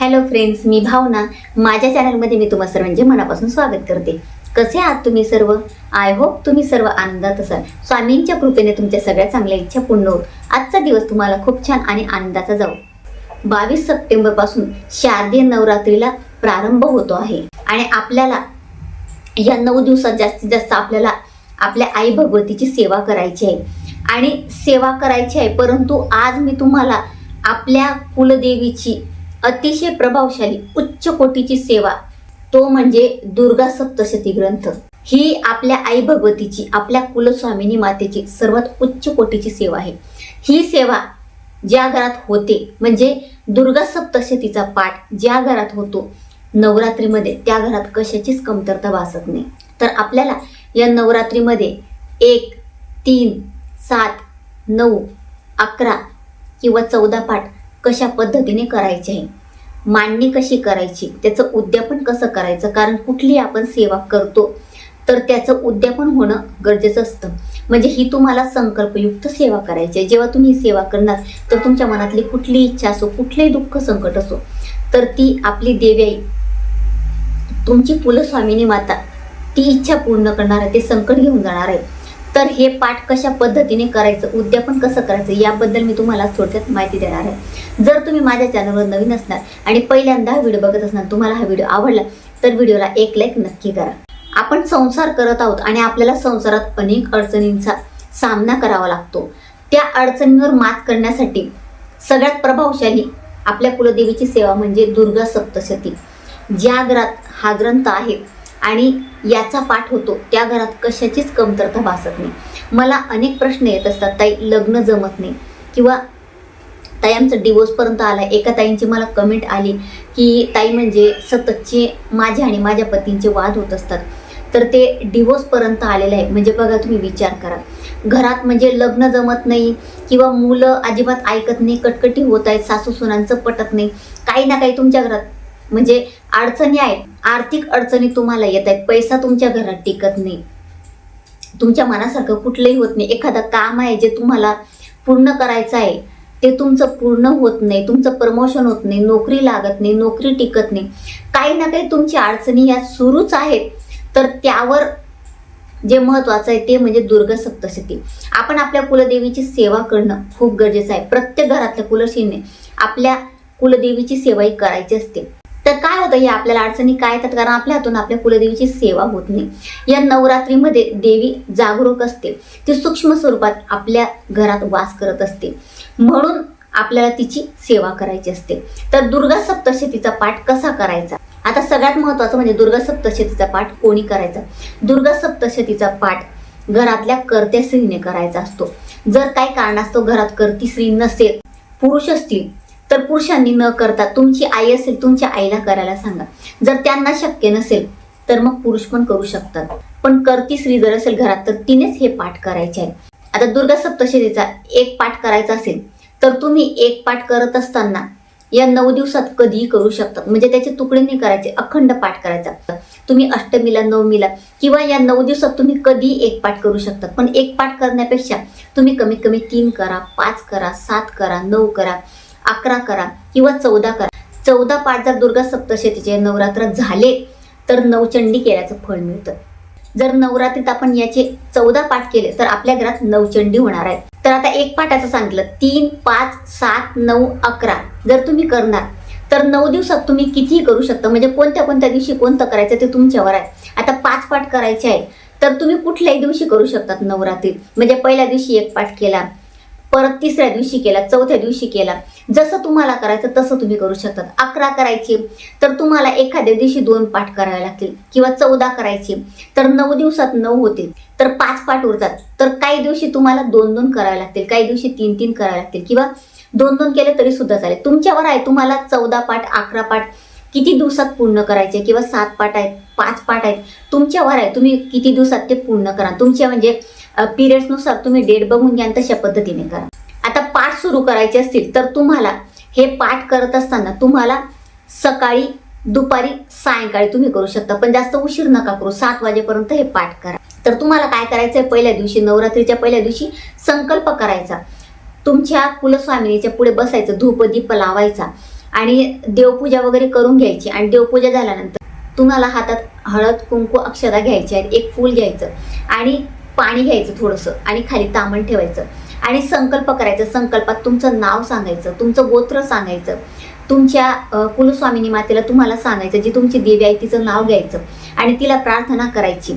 Hello friends मी भावना. माझ्या चॅनलमध्ये मी तुम्हा सर्वांचे मनापासून स्वागत करते. कसे आहात तुम्ही सर्व? आय होप तुम्ही सर्व आनंदात असाल. स्वामींच्या कृपेने तुमच्या सगळ्या चांगल्या इच्छा पूर्ण होत. आजचा दिवस तुम्हाला खूप छान आणि आनंदाचा जाऊ बावीस सप्टेंबरपासून शारदीय नवरात्रीला प्रारंभ होतो आहे. आणि आपल्याला या नऊ दिवसात जास्तीत जास्त आपल्याला आपल्या आई भगवतीची सेवा करायची आहे. आणि सेवा करायची आहे परंतु आज मी तुम्हाला आपल्या कुलदेवीची अतिशय प्रभावशाली उच्च कोटीची सेवा. तो म्हणजे दुर्गा सप्तशती ग्रंथ. ही आपल्या आई भगवतीची आपल्या कुलस्वामिनी मातेची सर्वात उच्च कोटीची सेवा आहे. ही सेवा ज्या घरात होते म्हणजे दुर्गा सप्तशतीचा पाठ ज्या घरात होतो नवरात्रीमध्ये त्या घरात कशाचीच कमतरता भासत नाही. तर आपल्याला या नवरात्रीमध्ये एक तीन सात नऊ अकरा किंवा चौदा पाठ कशा पद्धतीने करायचे आहे? मांडणी कशी करायची? त्याचं उद्यापन कसं करायचं? कारण कुठली आपण सेवा करतो तर त्याचं उद्यापन होणं गरजेचं असतं. म्हणजे ही तुम्हाला संकल्पयुक्त सेवा करायची आहे. जेव्हा तुम्ही सेवा करणार तर तुमच्या मनातली कुठली इच्छा असो कुठलेही दुःख संकट असो तर ती आपली देवी आई तुमची पुलस्वामिनी माता ती इच्छा पूर्ण करणार आहे ते संकट घेऊन जाणार आहे. तर हे पाठ कशा पद्धतीने करायचं उद्यापन कसं करायचं याबद्दल मी तुम्हाला थोडक्यात माहिती देणार आहे. जर तुम्ही माझ्या चॅनलवर नवीन असणार आणि पहिल्यांदा हा व्हिडिओ बघत असणार तुम्हाला हा व्हिडिओ आवडला तर व्हिडिओला एक लाईक नक्की करा. आपण संसार करत आहोत आणि आपल्याला संसारात अनेक अडचणींचा सामना करावा लागतो. त्या अडचणींवर मात करण्यासाठी सगळ्यात प्रभावशाली आपल्या कुलदेवीची सेवा म्हणजे दुर्गा सप्तशती. ज्या ग्रात हा ग्रंथ आहे आणि याचा पाठ होतो त्या घरात कशाचीच कमतरता भासत नाही. मला अनेक प्रश्न येत असतात ताई लग्न जमत नाही. किंवा ताई आमचं डिवोर्सपर्यंत आला एका ताईंची मला कमेंट आली की ताई म्हणजे सततचे माझे आणि माझ्या पतींचे वाद होत असतात. तर ते डिवोर्सपर्यंत आलेलं आहे. म्हणजे बघा तुम्ही विचार करा. घरात म्हणजे लग्न जमत नाही किंवा मुलं अजिबात ऐकत नाही कटकटी होत आहेत सासू सुनांचं पटत नाही. काही ना काही तुमच्या घरात म्हणजे अडचणी आहेत. आर्थिक अडचणी तुम्हाला येत आहेत. पैसा तुमच्या घरात टिकत नाही. तुमच्या मनासारखं कुठलंही होत नाही. एखादं काम आहे जे तुम्हाला पूर्ण करायचं आहे ते तुमचं पूर्ण होत नाही. तुमचं प्रमोशन होत नाही. नोकरी लागत नाही. नोकरी टिकत नाही. काही ना काही तुमची अडचणी या सुरूच आहेत. तर त्यावर जे महत्वाचं आहे ते म्हणजे दुर्गा सप्तशती. आपण आपल्या कुलदेवीची सेवा करणं खूप गरजेचं आहे. प्रत्येक घरातल्या कुलशीने आपल्या कुलदेवीची सेवाही करायची असते. तर काय होतं या आपल्याला अडचणी काय येतात? कारण आपल्या हातून आपल्या कुलदेवीची सेवा होत नाही. या नवरात्रीमध्ये देवी जागरूक असते. ती सूक्ष्म स्वरूपात आपल्या घरात वास करत असते. म्हणून आपल्याला तिची सेवा करायची असते. तर दुर्गा सप्तशतीचा पाठ कसा करायचा? आता सगळ्यात महत्वाचं म्हणजे दुर्गा सप्तशतीचा पाठ कोणी करायचा? दुर्गा सप्तशतीचा पाठ घरातल्या कर्त्या स्त्रीने करायचा असतो. जर काही कारणास्तव घरात कर्ती स्त्री नसेल पुरुष असतील तर पुरुषांनी न करता तुमची आई असेल तुमच्या आईला करायला सांगा. जर त्यांना शक्य नसेल तर मग पुरुष पण करू शकतात. पण करती स्त्री जर असेल घरात तर तिनेच हे पाठ करायचे आहे. आता दुर्गा सप्तशतीचा एक पाठ करायचा असेल तर तुम्ही एक पाठ करत असताना या नऊ दिवसात कधीही करू शकतात. म्हणजे त्याचे तुकडे नाही करायचे अखंड पाठ करायचा. तुम्ही अष्टमीला नवमीला किंवा या नऊ दिवसात तुम्ही कधी एक पाठ करू शकतात. पण एक पाठ करण्यापेक्षा तुम्ही कमीत कमी तीन करा पाच करा सात करा नऊ करा. अकरा करा किंवा चौदा करा. चौदा पाठ जर दुर्गा सप्तशतीचे नवरात्र झाले तर नवचंडी केल्याचं फळ मिळतं. जर नवरात्रीत आपण याचे चौदा पाठ केले तर आपल्या घरात नवचंडी होणार आहे. तर आता एक पाठाचं सांगितलं तीन पाच सात नऊ अकरा. जर तुम्ही करणार तर नऊ दिवसात तुम्ही कितीही करू शकता. म्हणजे कोणत्या कोणत्या दिवशी कोणतं करायचं ते तुमच्यावर आहे. आता पाच पाठ करायचे आहे तर तुम्ही कुठल्याही दिवशी करू शकतात नवरात्रीत. म्हणजे पहिल्या दिवशी एक पाठ केला परत तिसऱ्या दिवशी केला चौथ्या दिवशी केला. जसं तुम्हाला करायचं तसं तुम्ही करू शकतात अकरा करायचे तर तुम्हाला एखाद्या दिवशी दोन पाठ करावे लागतील किंवा चौदा करायचे तर नऊ दिवसात नऊ होतील. तर पाच पाठ उरतात. तर काही दिवशी तुम्हाला दोन दोन करावे लागतील काही दिवशी तीन तीन करावे लागतील किंवा दोन दोन केले तरी सुद्धा चालेल. तुमच्यावर आहे तुम्हाला चौदा पाठ अकरा पाठ किती दिवसात पूर्ण करायचे किंवा सात पाठ आहेत पाच पाठ आहेत तुमच्यावर आहे तुम्ही किती दिवसात ते पूर्ण करा. तुमच्या म्हणजे पिरियड्सनुसार तुम्ही डेट बघून घ्या तशा पद्धतीने करा. आता पाठ सुरू करायचे असतील तर तुम्हाला हे पाठ करत असताना तुम्हाला सकाळी दुपारी सायंकाळी तुम्ही करू शकता पण जास्त उशीर नका करू. सात वाजेपर्यंत हे पाठ करा. तर तुम्हाला काय करायचंय? पहिल्या दिवशी नवरात्रीच्या पहिल्या दिवशी संकल्प करायचा. तुमच्या कुलस्वामिनीच्या पुढे बसायचं धूप दीप लावायचा आणि देवपूजा वगैरे करून घ्यायची आणि देवपूजा झाल्यानंतर तुम्हाला हातात हळद कुंकू अक्षरा घ्यायची आहेत एक फूल घ्यायचं आणि पाणी घ्यायचं थोडंसं आणि खाली तामण ठेवायचं. आणि संकल्प करायचं. संकल्पात तुमचं नाव सांगायचं. तुमचं गोत्र सांगायचं. तुमच्या कुलस्वामिनी मातेला तुम्हाला सांगायचं जी तुमची देवी आहे तिचं नाव घ्यायचं. आणि तिला प्रार्थना करायची.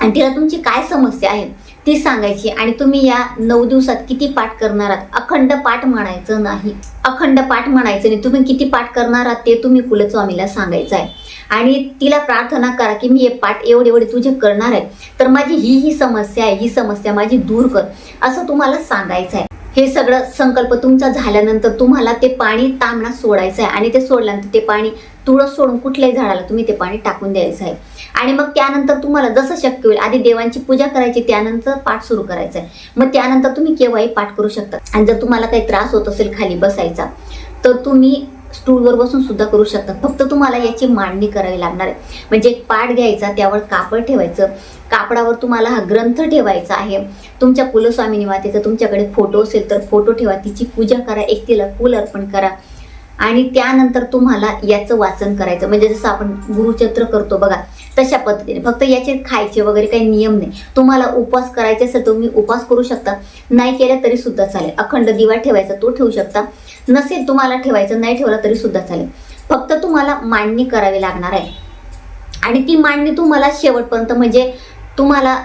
आणि तिला तुमची काय समस्या आहे? ती सांगायची आणि तुम्ही या नऊ दिवसात किती पाठ करणार आहात? अखंड पाठ म्हणायचं नाही. अखंड पाठ म्हणायचं नाही. तुम्ही किती पाठ करणार आहात ते तुम्ही कुलस्वामीला सांगायचं आहे. आणि तिला प्रार्थना करा की मी हे पाठ एवढे एवढे तुझे करणार आहे. तर माझी ही ही समस्या आहे ही समस्या माझी दूर कर असं तुम्हाला सांगायचं आहे. हे सगळं संकल्प तुमचा झाल्यानंतर तुम्हाला ते पाणी तांबणा सोडायचं आहे. आणि ते सोडल्यानंतर ते पाणी तुळस सोडून कुठल्याही झाडाला तुम्ही ते पाणी टाकून द्यायचं आहे. आणि मग त्यानंतर तुम्हाला जसं शक्य होईल आधी देवांची पूजा करायची त्यानंतर पाठ सुरू करायचा आहे. मग त्यानंतर तुम्ही केव्हाही पाठ करू शकता. आणि जर तुम्हाला काही त्रास होत असेल खाली बसायचा तर तुम्ही स्टूलवर बसून सुद्धा करू शकता. फक्त तुम्हाला याची मांडणी करावी लागणार आहे. म्हणजे एक पाठ घ्यायचा त्यावर कापड ठेवायचं. कापडावर तुम्हाला हा ग्रंथ ठेवायचा आहे. तुमच्या कुलस्वामी निवातीचा तुमच्याकडे फोटो असेल तर फोटो ठेवा. तिची पूजा करा एक तिला फूल अर्पण करा. आणि त्यानंतर तुम्हाला याचं वाचन करायचं. म्हणजे जसं आपण गुरुचत्र करतो बघा तशा पद्धतीने. फक्त याचे खायचे वगैरे काही नियम नाही. तुम्हाला उपवास करायचे असेल तुम्ही उपवास करू शकता. नाही केलं तरी सुद्धा चालेल. अखंड दिवा ठेवायचा तो ठेवू शकता. नसेल तुम्हाला ठेवायचं नाही ठेवला तरी सुद्धा चालेल. फक्त तुम्हाला मांडणी करावी लागणार आहे. आणि ती मांडणी तुम्हाला शेवटपर्यंत म्हणजे तुम्हाला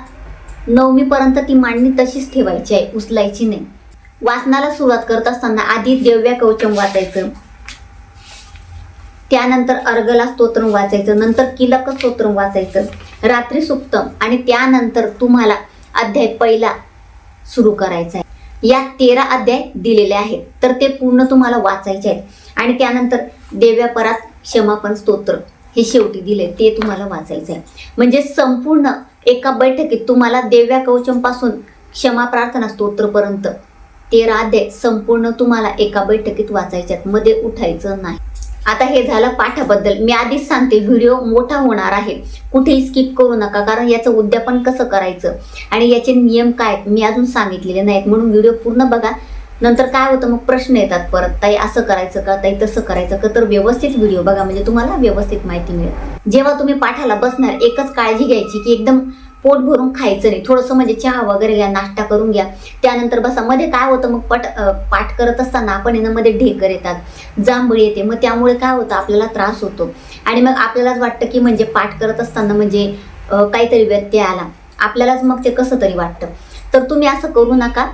नवमीपर्यंत ती मांडणी तशीच ठेवायची आहे उचलायची नाही. वाचनाला सुरुवात करत असताना आधी देव्या कवचम वाचायचं. त्यानंतर अर्गला स्तोत्र वाचायचं नंतर किलक स्तोत्र वाचायचं रात्री सुप्तम आणि त्यानंतर तुम्हाला अध्याय पहिला सुरू करायचा आहे. या तेरा अध्याय दिलेले आहेत. तर ते पूर्ण तुम्हाला वाचायचे आहेत. आणि त्यानंतर देव्यापरात क्षमापण स्तोत्र हे शेवटी दिले ते तुम्हाला वाचायचं आहे. म्हणजे संपूर्ण एका बैठकीत तुम्हाला देव्या कवचमपासून क्षमा प्रार्थना स्तोत्रपर्यंत तेरा अध्याय संपूर्ण तुम्हाला एका बैठकीत वाचायच्यात मध्ये उठायचं नाही. आता हे झालं पाठाबद्दल. मी आधीच सांगते व्हिडिओ मोठा होणार आहे. कुठेही स्किप करू नका कारण याचं उद्यापन कसं करायचं? आणि याचे नियम काय आहेत? मी अजून सांगितलेले नाहीत म्हणून व्हिडिओ पूर्ण बघा. नंतर काय होतं? मग प्रश्न येतात परत ताई असं करायचं का? ताई तसं करायचं का? तर व्यवस्थित व्हिडिओ बघा म्हणजे तुम्हाला व्यवस्थित माहिती मिळेल. जेव्हा तुम्ही पाठाला बसणार एकच काळजी घ्यायची की एकदम पोट भरून खायचं नाही. थोडंसं म्हणजे चहा वगैरे घ्या नाश्ता करून घ्या. त्यानंतर बसा. मध्ये काय होतं मग पट पाठ करत असताना आपण यानं मध्ये ढेकर येतात. जांभळी येते. मग त्यामुळे काय होतं आपल्याला त्रास होतो. आणि मग आपल्यालाच वाटतं की म्हणजे पाठ करत असताना म्हणजे काहीतरी व्यत्यय आला. आपल्यालाच मग ते कसं तरी वाटतं. तर तुम्ही असं करू नका.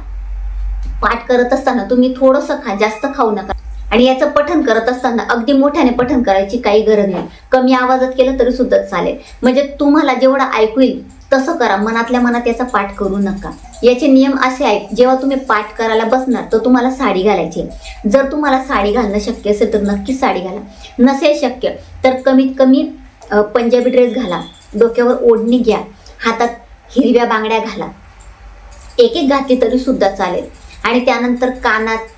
पाठ करत असताना तुम्ही थोडंसं खा जास्त खाऊ नका. आणि याचं पठन करत असताना अगदी मोठ्याने पठण करायची काही गरज नाही. कमी आवाजात केलं तरी सुद्धा चालेल. म्हणजे तुम्हाला जेवढं ऐकू येईल तसं करा मनातल्या मनात याचा पाठ करू नका. याचे नियम असे आहेत जेव्हा तुम्ही पाठ करायला बसणार तर तुम्हाला साडी घालायची आहे. जर तुम्हाला साडी घालणं शक्य असेल तर नक्कीच साडी घाला. नसेल शक्य तर कमीत कमी पंजाबी ड्रेस घाला. डोक्यावर ओढणी घ्या. हातात हिरव्या बांगड्या घाला. एक एक घातली तरी सुद्धा चालेल. आणि त्यानंतर कानात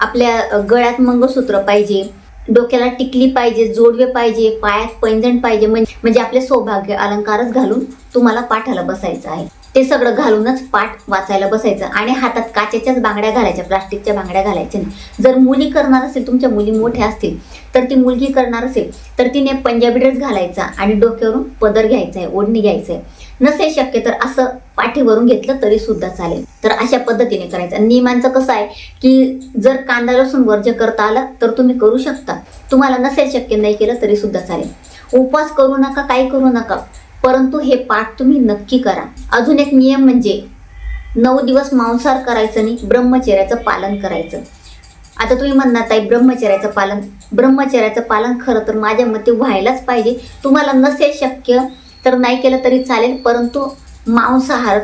आपल्या गळ्यात मंगळसूत्र पाहिजे. डोक्याला टिकली पाहिजे जोडवे पाहिजे पायात पैंजण पाहिजे म्हणजे म्हणजे आपले सौभाग्य अलंकारच घालून तुम्हाला पाठाला बसायचं आहे. ते सगळं घालूनच पाठ वाचायला बसायचं. आणि हातात काचेच्याच बांगड्या घालायच्या प्लास्टिकच्या बांगड्या घालायच्या नाही. जर मुली करणार असेल तुमच्या मुली मोठ्या असतील तर ती मुलगी करणार असेल तर तिने पंजाबी ड्रेस घालायचा आणि डोक्यावरून पदर घ्यायचा आहे ओढणी घ्यायचं आहे नसेल शक्य तर असं पाठीवरून घेतलं तरी सुद्धा चालेल. तर अशा पद्धतीने करायचं. नियमांचं कसं आहे की जर कांदा लसूण वर्ज्य करता आलं तर तुम्ही करू शकता. तुम्हाला नसेल शक्य नाही केलं तरी सुद्धा चालेल. उपवास करू नका काही करू नका. परंतु हे पाठ तुम्ही नक्की करा. अजून एक नियम म्हणजे नऊ दिवस मांसाहार करायचं नाही ब्रह्मचर्याचं पालन करायचं. आता तुम्ही म्हणणार ताई ब्रह्मचर्याचं पालन ब्रह्मचर्याचं पालन खरं तर माझ्या मते व्हायलाच पाहिजे. तुम्हाला नसेल शक्य तर नाही केलं तरी चालेल परंतु मांसाहार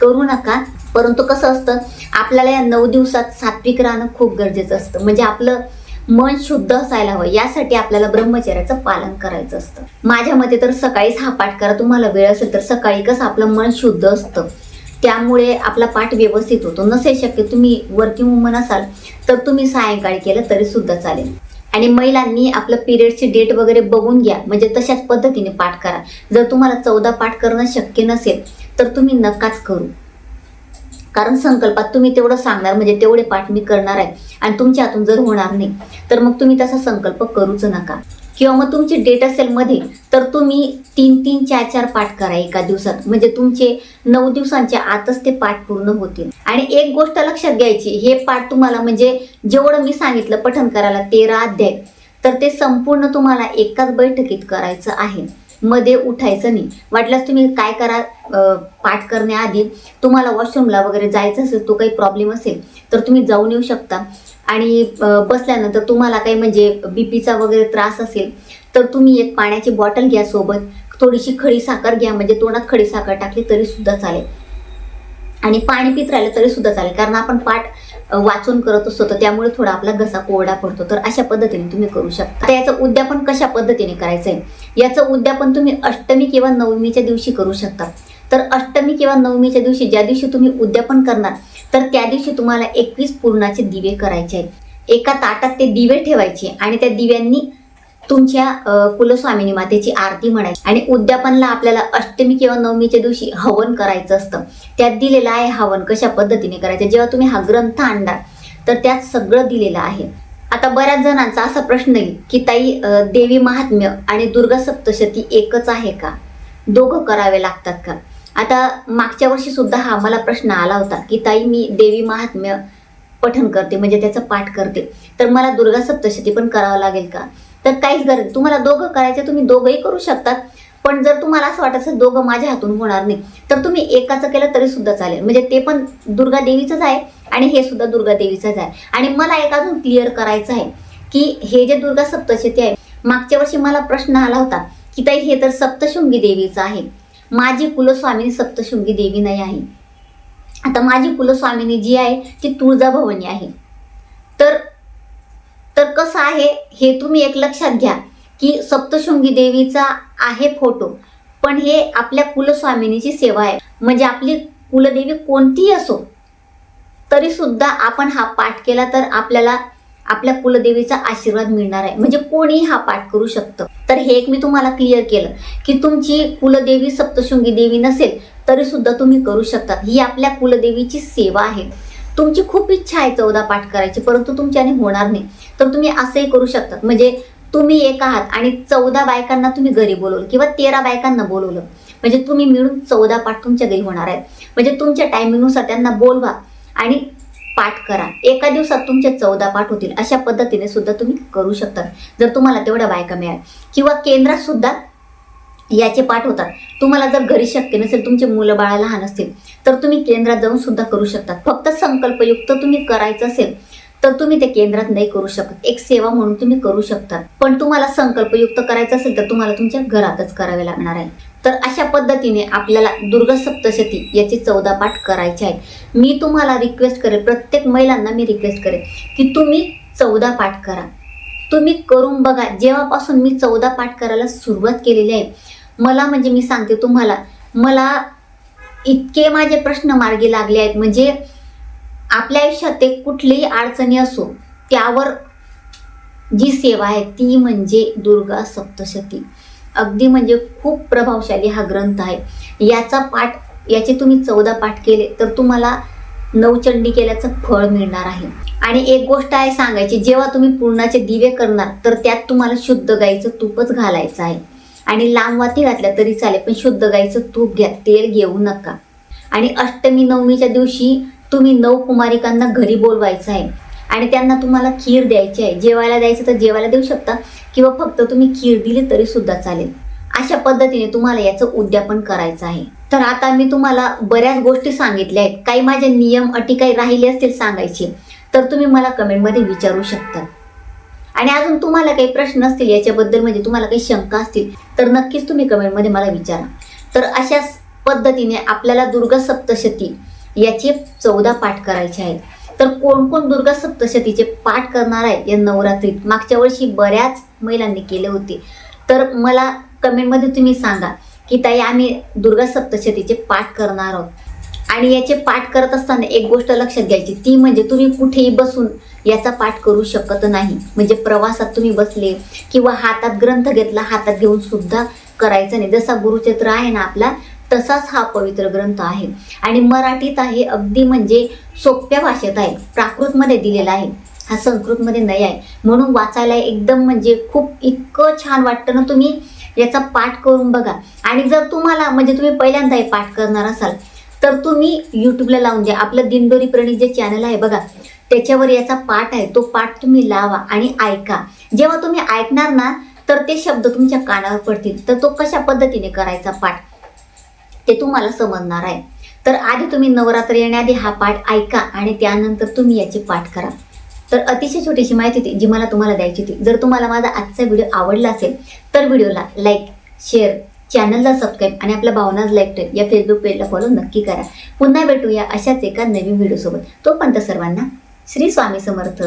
करू नका. परंतु कसं असतं आपल्याला या नऊ दिवसात सात्विक राहणं खूप गरजेचं असतं. म्हणजे आपलं मन शुद्ध असायला हवं. यासाठी आपल्याला ब्रह्मचर्याचं पालन करायचं असतं. माझ्या मते तर सकाळीच हा पाठ करा. तुम्हाला वेळ असेल तर सकाळी कसं आपलं मन शुद्ध असतं. त्यामुळे आपला पाठ व्यवस्थित होतो. नसेल शक्य तुम्ही वर्किंग वुमन असाल तर तुम्ही सायंकाळी केलं तरी सुद्धा चालेल. आणि महिलांनी आपलं पिरियडची डेट वगैरे बघून घ्या. म्हणजे तशाच पद्धतीने पाठ करा. जर तुम्हाला चौदा पाठ करणं शक्य नसेल तर तुम्ही नकाच करू. कारण संकल्पात तुम्ही तेवढं सांगणार म्हणजे तेवढे पाठ मी करणार आहे. आणि तुमच्या हातून जर होणार नाही तर मग तुम्ही तसा संकल्प करूच नका. किंवा मग तुमची डेट असेल मध्ये तर तुम्ही तीन तीन चार चार पाठ करा एका दिवसात. म्हणजे तुमचे नऊ दिवसांच्या आतच ते पाठ पूर्ण होतील. आणि एक गोष्ट लक्षात घ्यायची हे पाठ तुम्हाला म्हणजे जेवढं मी सांगितलं पठण करायला तेरा अध्याय तर ते संपूर्ण तुम्हाला एकाच बैठकीत करायचं आहे. मध्ये उठायचं नाही. वाटल्यास तुम्ही काय करा पाठ करण्याआधी तुम्हाला वॉशरूमला वगैरे जायचं असेल तो काही प्रॉब्लेम असेल तर तुम्ही जाऊन येऊ शकता. आणि बसल्यानंतर तुम्हाला काही म्हणजे बीपीचा वगैरे त्रास असेल तर तुम्ही एक पाण्याची बॉटल घ्या सोबत. थोडीशी खडी साखर घ्या म्हणजे तोंडात खडी साखर टाकली तरी सुद्धा चालेल. आणि पाणी पित राहिलं तरी सुद्धा चालेल कारण आपण पाठ वाचून करत असतो तर त्यामुळे थोडा आपला घसा कोरडा पडतो. तर अशा पद्धतीने तुम्ही करू शकता. याचं उद्यापन कशा पद्धतीने करायचं आहे याचं उद्यापन तुम्ही अष्टमी किंवा नवमीच्या दिवशी करू शकता. तर अष्टमी किंवा नवमीच्या दिवशी ज्या दिवशी तुम्ही उद्यापन करणार तर त्या दिवशी तुम्हाला एकवीस पूर्णाचे दिवे करायचे आहेत. एका ताटात ते दिवे ठेवायचे आणि त्या दिव्यांनी तुमच्या कुलस्वामिनी मातेची आरती म्हणायची. आणि उद्यापनला आपल्याला अष्टमी किंवा नवमीच्या दिवशी हवन करायचं असतं. त्यात दिलेलं आहे हवन. कशा पद्धतीने करायचं? जेव्हा तुम्ही हा ग्रंथ आणणार तर त्यात सगळं दिलेलं आहे. आता बऱ्याच जणांचा असा प्रश्न येईल की ताई देवी महात्म्य आणि दुर्गा सप्तशती एकच आहे का? दोघं करावे लागतात का? आता मागच्या वर्षी सुद्धा हा मला प्रश्न आला होता की ताई मी देवी महात्म्य पठन करते म्हणजे त्याचं पाठ करते. तर मला दुर्गा सप्तशती पण करावं लागेल का? तर काहीच गरज तुम्हाला दोघं करायचं तुम्ही दोघंही करू शकतात. पण जर तुम्हाला असं वाटत असेल दोघं माझ्या हातून होणार नाही तर तुम्ही एकाचं केलं तरी सुद्धा चालेल. म्हणजे ते पण दुर्गा देवीचंच आहे आणि हे सुद्धा दुर्गा देवीचंच आहे. आणि मला एक अजून क्लिअर करायचं आहे की हे जे दुर्गा सप्तशती आहे मागच्या वर्षी मला प्रश्न आला होता की ताई हे तर सप्तशृंगी देवीचं आहे. माझी कुलस्वामिनी सप्तशृंगी देवी नाही आहे. आता माझी कुलस्वामिनी जी आहे ती तुळजाभवानी आहे. तर आहे हे तुम्ही एक लक्षात घ्या की सप्तशृंगी देवीचा आहे फोटो पण हे आपल्या कुलस्वामिनीची सेवा आहे. म्हणजे आपली कुलदेवी कोणतीही असो तरी सुद्धा आपण हा पाठ केला तर आपल्याला आपल्या कुलदेवीचा आशीर्वाद मिळणार आहे. म्हणजे कोणीही हा पाठ करू शकतं. तर हे एक मी तुम्हाला क्लिअर केलं की तुमची कुलदेवी सप्तशृंगी देवी नसेल तरी सुद्धा तुम्ही करू शकतात. ही आपल्या कुलदेवीची सेवा आहे. तुमची खूप इच्छा आहे चौदा पाठ करायची परंतु तुमच्याने होणार नाही. तर तुम्ही असंही करू शकतात. म्हणजे तुम्ही एक आहात आणि चौदा बायकांना तुम्ही घरी बोलवलं किंवा तेरा बायकांना बोलवलं. म्हणजे तुम्ही मिळून चौदा पाठ तुमच्या घरी होणार आहे म्हणजे तुमच्या टायमिंगनुसार त्यांना बोलवा आणि पाठ करा. एका दिवसात तुमचे चौदा पाठ होतील. अशा पद्धतीने सुद्धा तुम्ही करू शकता जर तुम्हाला तेवढ्या बायका मिळाल किंवा केंद्रात सुद्धा याचे पाठ होतात. तुम्हाला जर घरी शक्य नसेल तुमचे मुलं बाळा लहान असतील तर तुम्ही केंद्रात जाऊन सुद्धा करू शकता फक्त संकल्पयुक्त तुम्ही करायचं असेल तर तुम्ही ते केंद्रात नाही करू शकत. एक सेवा म्हणून तुम्ही करू शकता पण तुम्हाला संकल्पयुक्त करायचं असेल तर तुम्हाला तुमच्या घरातच करावे लागणार आहे. तर अशा पद्धतीने आपल्याला दुर्गा सप्तशती याचे चौदा पाठ करायचे आहेत मी तुम्हाला रिक्वेस्ट करेल प्रत्येक महिलांना मी रिक्वेस्ट करेल की तुम्ही चौदा पाठ करा. तुम्ही करून बघा. जेव्हापासून मी चौदा पाठ करायला सुरुवात केलेली आहे मला म्हणजे मी सांगते तुम्हाला मला इतके माझे प्रश्न मार्गी लागले आहेत. म्हणजे आपल्या आयुष्यात एक कुठलीही अडचणी असो त्यावर जी सेवा आहे ती म्हणजे दुर्गा सप्तशती. अगदी म्हणजे खूप प्रभावशाली हा ग्रंथ आहे. याचा पाठ याचे तुम्ही चौदा पाठ केले तर तुम्हाला नवचंडी केल्याचं फळ मिळणार आहे. आणि एक गोष्ट आहे सांगायची जेव्हा तुम्ही पूर्णाचे दिवे करणार तर त्यात तुम्हाला शुद्ध गाईचं तूपच घालायचं आहे. आणि लांब वाती घातल्या तरी चालेल पण शुद्ध गाईचं तूप घ्या तेल घेऊ नका. आणि अष्टमी नवमीच्या दिवशी तुम्ही नऊ कुमारिकांना घरी बोलवायचं आहे. आणि त्यांना तुम्हाला खीर द्यायची आहे. जेवायला द्यायचं तर जेवायला देऊ शकता किंवा फक्त तुम्ही खीर दिली तरी सुद्धा चालेल. अशा पद्धतीने तुम्हाला याचं उद्यापन करायचं आहे. तर आता मी तुम्हाला बऱ्याच गोष्टी सांगितल्या आहेत. काही माझे नियम अटी काही राहिले असतील सांगायचे तर तुम्ही मला कमेंटमध्ये विचारू शकता. आणि अजून तुम्हाला काही प्रश्न असतील याच्याबद्दल म्हणजे तुम्हाला काही शंका असतील तर नक्कीच तुम्ही कमेंटमध्ये मला विचारा. तर अशाच पद्धतीने आपल्याला दुर्गा सप्तशती याचे चौदा पाठ करायचे आहेत. तर कोण कोण दुर्गा सप्तशतीचे पाठ करणार आहे या नवरात्रीत? मागच्या वर्षी बऱ्याच महिलांनी केले होते. तर मला कमेंटमध्ये तुम्ही सांगा की ताई आम्ही दुर्गा सप्तशतीचे पाठ करणार आहोत. आणि याचे पाठ करत असताना एक गोष्ट लक्षात घ्यायची ती म्हणजे तुम्ही कुठेही बसून याचा पाठ करू शकत नाही. म्हणजे प्रवासात तुम्ही बसले किंवा हातात ग्रंथ घेतला हातात घेऊन सुद्धा करायचं नाही. जसा गुरुचरित्र आहे ना आपला तसाच हा पवित्र ग्रंथ आहे. आणि मराठीत आहे अगदी म्हणजे सोप्या भाषेत आहे प्राकृतमध्ये दिलेला आहे. हा संस्कृतमध्ये नाही आहे. म्हणून वाचायला एकदम म्हणजे खूप इतकं छान वाटतं ना तुम्ही याचा पाठ करून बघा. आणि जर तुम्हाला म्हणजे तुम्ही पहिल्यांदा हे पाठ करणार असाल तर तुम्ही यूट्यूबला लावून द्या आपलं दिंडोरी प्रणित जे चॅनल आहे बघा त्याच्यावर याचा पाठ आहे. तो पाठ तुम्ही लावा आणि ऐका. जेव्हा तुम्ही ऐकणार ना तर ते शब्द तुमच्या कानावर पडतील. तर तो कशा पद्धतीने करायचा पाठ? ते तुम्हाला समजणार आहे. तर आधी तुम्ही नवरात्र येण्याआधी हा पाठ ऐका आणि त्यानंतर तुम्ही याचे पाठ करा. तर अतिशय छोटीशी माहिती होती जी मला तुम्हाला द्यायची होती. जर तुम्हाला माझा आजचा व्हिडिओ आवडला असेल तर व्हिडिओला लाईक शेअर चॅनलला सबस्क्राईब आणि आपल्या भावनाज लाईक या फेसबुक पेजला फॉलो नक्की करा. पुन्हा भेटूया अशाच एका नवीन व्हिडिओसोबत तोपर्यंत सर्वांना श्री स्वामी समर्थ.